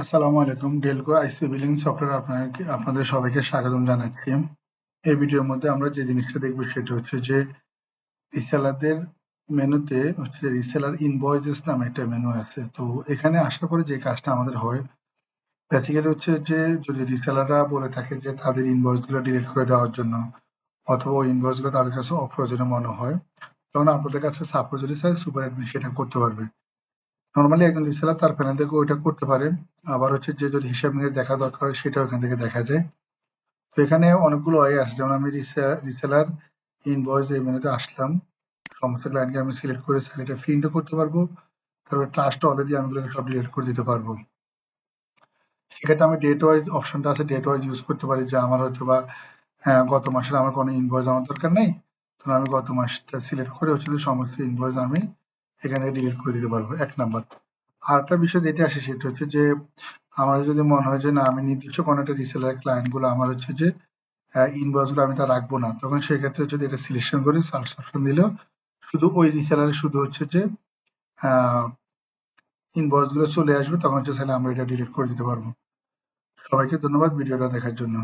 আসসালামু আলাইকুম, ডেলকো আইসি billing software আপনাকে, আপনাদের সবাইকে স্বাগতম জানাচ্ছি। এই ভিডিওর মধ্যে আমরা যে জিনিসটা দেখব সেটা হচ্ছে যে রিসেলারদের মেনুতে হচ্ছে রিসেলার ইনভয়েসেস নামে একটা মেনু আছে। তো এখানে আসার পরে যে কাজটা আমাদের হয় বেসিক্যালি হচ্ছে যে যদি রিসেলাররা বলে থাকে যে তাদের ইনভয়েসগুলো ডিলিট করে দেওয়ার জন্য, অথবা ওই ইনভয়েসগুলো তাদের কাছে অপ্রয়োজনীয় মনে হয়, তখন আপনাদের কাছে সাপোজ যদি স্যার সুপার অ্যাডমিন সেটা করতে পারবে। নর্মালি একজন রিসেলার তার প্যানেল থেকে ওইটা করতে পারে। আবার হচ্ছে যে যদি হিসাব নিয়ে দেখা দরকার সেটাও এখান থেকে দেখা যায়। তো এখানে অনেকগুলো ওয়ে আছে। যেমন আমি রিসেলার ইনভয়েস এই মেনুতে আসলাম। সমস্ত ক্লায়েন্টকে আমি সিলেক্ট করে এটা প্রিন্টও করতে পারব। তারপরে ট্রাস্ট অলরেডি আমি সব ডিলিট করে দিতে পারব। সেক্ষেত্রে আমি ডেট ওয়াইজ অপশনটা আছে ডেট ওয়াইজ ইউজ করতে পারি। যে আমার হয়তো বা হ্যাঁ, গত মাসের আমার কোনো ইনভয়েস আমার দরকার নেই। তখন আমি গত মাসটা সিলেক্ট করে হচ্ছে সমস্ত ইনভয়েস আমি এখানে ডিলিট করে দিতে পারব, এক নাম্বার আর একটা বিষয় যেটা আসে সেটা হচ্ছে যে আমার যদি মনে হয় যে না, আমি নির্দিষ্ট কোনো একটা রিসেলার ক্লায়েন্টগুলো আমার হচ্ছে যে ইনভয়েসগুলো আমি তা রাখব না, তখন সেক্ষেত্রে যদি এটা সিলেকশন করে সার্চ অপশন দিলেও শুধু ওই রিসেলারে শুধু হচ্ছে যে ইনভয়েসগুলো চলে আসবে, তখন হচ্ছে তাহলে আমরা এটা ডিলিট করে দিতে পারব। সবাইকে ধন্যবাদ ভিডিওটা দেখার জন্য।